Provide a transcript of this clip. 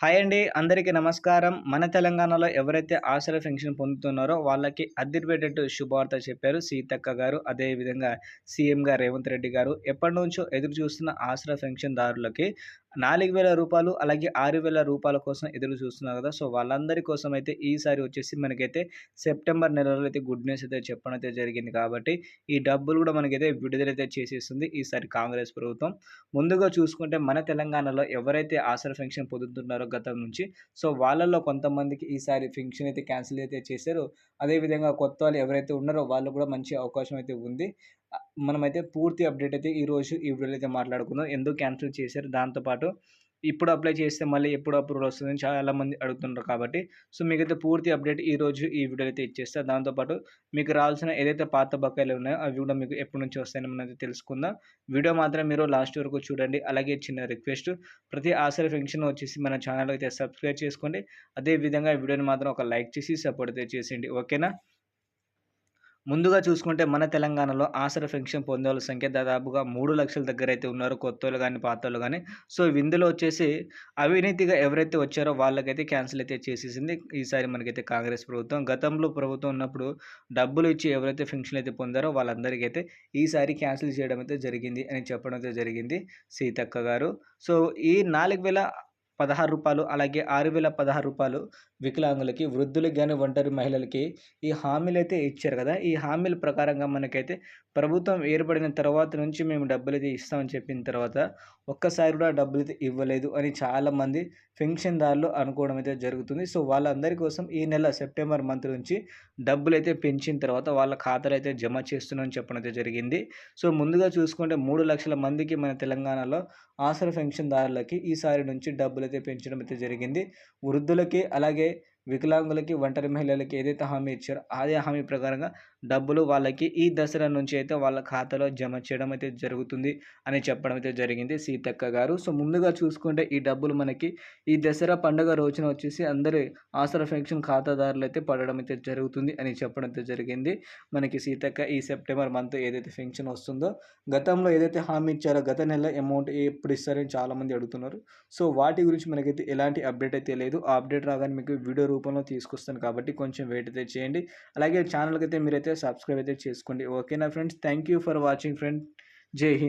Hi అండి అందరికీ నమస్కారం. మన తెలంగాణలో ఎవరైతే ఆసరా పెన్షన్ పొందుతున్నారో వాళ్ళకి అద్దరిపేటట్టు శుభవార్త చెప్పారు సీతక్క గారు అదేవిధంగా సీఎంగా రేవంత్ రెడ్డి గారు. ఎప్పటి నుంచో ఎదురు చూస్తున్న ఆసరా పెన్షన్దారులకి నాలుగు వేల రూపాయలు అలాగే ఆరు వేల రూపాయల కోసం ఎదురు చూస్తున్నారు కదా. సో వాళ్ళందరి కోసం అయితే ఈసారి వచ్చేసి మనకైతే సెప్టెంబర్ నెలలో అయితే గుడ్ న్యూస్ అయితే చెప్పడం అయితే జరిగింది కాబట్టి ఈ డబ్బులు కూడా మనకైతే విడుదలైతే చేసేస్తుంది ఈసారి కాంగ్రెస్ ప్రభుత్వం. ముందుగా చూసుకుంటే మన తెలంగాణలో ఎవరైతే ఆసరా పెన్షన్ పొందుతున్నారో గతం నుంచి. సో వాళ్ళల్లో కొంతమందికి ఈసారి ఫంక్షన్ అయితే క్యాన్సిల్ అయితే చేశారు. అదేవిధంగా కొత్త వాళ్ళు ఎవరైతే ఉన్నారో వాళ్ళు కూడా మంచి అవకాశం అయితే ఉంది. మనమైతే పూర్తి అప్డేట్ అయితే ఈరోజు ఈ వీడియోలో అయితే మాట్లాడుకుందాం. ఎందుకు క్యాన్సిల్ చేశారు? దాంతోపాటు ఇప్పుడు అప్లై చేస్తే మళ్ళీ ఎప్పుడు అప్రూవల్ వస్తుందని చాలామంది అడుగుతున్నారు కాబట్టి. సో మీకైతే పూర్తి అప్డేట్ ఈ రోజు ఈ వీడియో అయితే ఇచ్చేస్తారు దాంతోపాటు మీకు రావాల్సిన ఏదైతే పాత బకాయిలు ఉన్నాయో అవి కూడా మీకు ఎప్పటి నుంచి వస్తాయని మనం అయితే తెలుసుకుందాం. వీడియో మాత్రం మీరు లాస్ట్ వరకు చూడండి. అలాగే చిన్న రిక్వెస్ట్ ప్రతి ఆసరి ఫంక్షన్ వచ్చేసి మన ఛానల్ అయితే సబ్స్క్రైబ్ చేసుకోండి. అదే విధంగా వీడియోని మాత్రం ఒక లైక్ చేసి సపోర్ట్ అయితే చేసేయండి. ఓకేనా ముందుగా చూసుకుంటే మన తెలంగాణలో ఆసర పెన్షన్ పొందే వాళ్ళ సంఖ్య దాదాపుగా మూడు లక్షల దగ్గర అయితే ఉన్నారు కొత్త వాళ్ళు కానీ పాత వాళ్ళు కానీ సో ఇందులో వచ్చేసి అవినీతిగా ఎవరైతే వచ్చారో వాళ్ళకైతే క్యాన్సిల్ అయితే చేసేసింది ఈసారి మనకైతే కాంగ్రెస్ ప్రభుత్వం. గతంలో ప్రభుత్వం ఉన్నప్పుడు డబ్బులు ఇచ్చి ఎవరైతే పెన్షన్ అయితే పొందారో వాళ్ళందరికైతే ఈసారి క్యాన్సిల్ చేయడం అయితే జరిగింది అని చెప్పడం అయితే జరిగింది సీతక్క గారు. సో ఈ నాలుగు వేల పదహారు రూపాయలు అలాగే ఆరు వేల పదహారు రూపాయలు వికలాంగులకి వృద్ధులకి కానీ ఒంటరి మహిళలకి ఈ హామీలు అయితే ఇచ్చారు కదా. ఈ హామీల ప్రకారంగా మనకైతే ప్రభుత్వం ఏర్పడిన తర్వాత నుంచి మేము డబ్బులు అయితే ఇస్తామని చెప్పిన తర్వాత ఒక్కసారి కూడా డబ్బులు అయితే ఇవ్వలేదు అని చాలామంది పెన్షన్దారులు అనుకోవడం అయితే జరుగుతుంది. సో వాళ్ళందరి కోసం ఈ నెల సెప్టెంబర్ మంత్ నుంచి డబ్బులు అయితే పెంచిన తర్వాత వాళ్ళ ఖాతాలు అయితే జమ చేస్తున్నామని చెప్పడం అయితే జరిగింది. సో ముందుగా చూసుకుంటే మూడు లక్షల మందికి మన తెలంగాణలో ఆసర పెన్షన్దారులకి ఈసారి నుంచి డబ్బులు అయితే పెంచడం అయితే జరిగింది. వృద్ధులకి అలాగే వికలాంగులకి ఒంటరి మహిళలకి ఏదైతే హామీ ఇచ్చారో అదే హామీ ప్రకారంగా డబ్బులు వాళ్ళకి ఈ దసరా నుంచి అయితే వాళ్ళ ఖాతాలో జమ చేయడం అయితే జరుగుతుంది అని చెప్పడం అయితే జరిగింది సీతక్క గారు. సో ముందుగా చూసుకుంటే ఈ డబ్బులు మనకి ఈ దసరా పండుగ రోజున వచ్చేసి అందరి ఆసరా పెన్షన్ ఖాతాదారులు అయితే పడడం అయితే జరుగుతుంది అని చెప్పడం అయితే జరిగింది. మనకి సీతక్క ఈ సెప్టెంబర్ మంత్ ఏదైతే పెన్షన్ వస్తుందో గతంలో ఏదైతే హామీ ఇచ్చారో గత నెల అమౌంట్ ఎప్పుడు ఇస్తారని చాలామంది అడుగుతున్నారు. సో వాటి గురించి మనకైతే ఎలాంటి అప్డేట్ అయితే లేదు. ఆ అప్డేట్ రాగానే మీకు వీడియో రూపంలో తీసుకొస్తాను కాబట్టి కొంచెం వెయిట్ అయితే చేయండి. అలాగే ఛానల్కి అయితే మీరైతే సబ్స్క్రైబ్ అయితే చేసుకోండి. ఓకేనా friends thank you for watching friend Jai Hind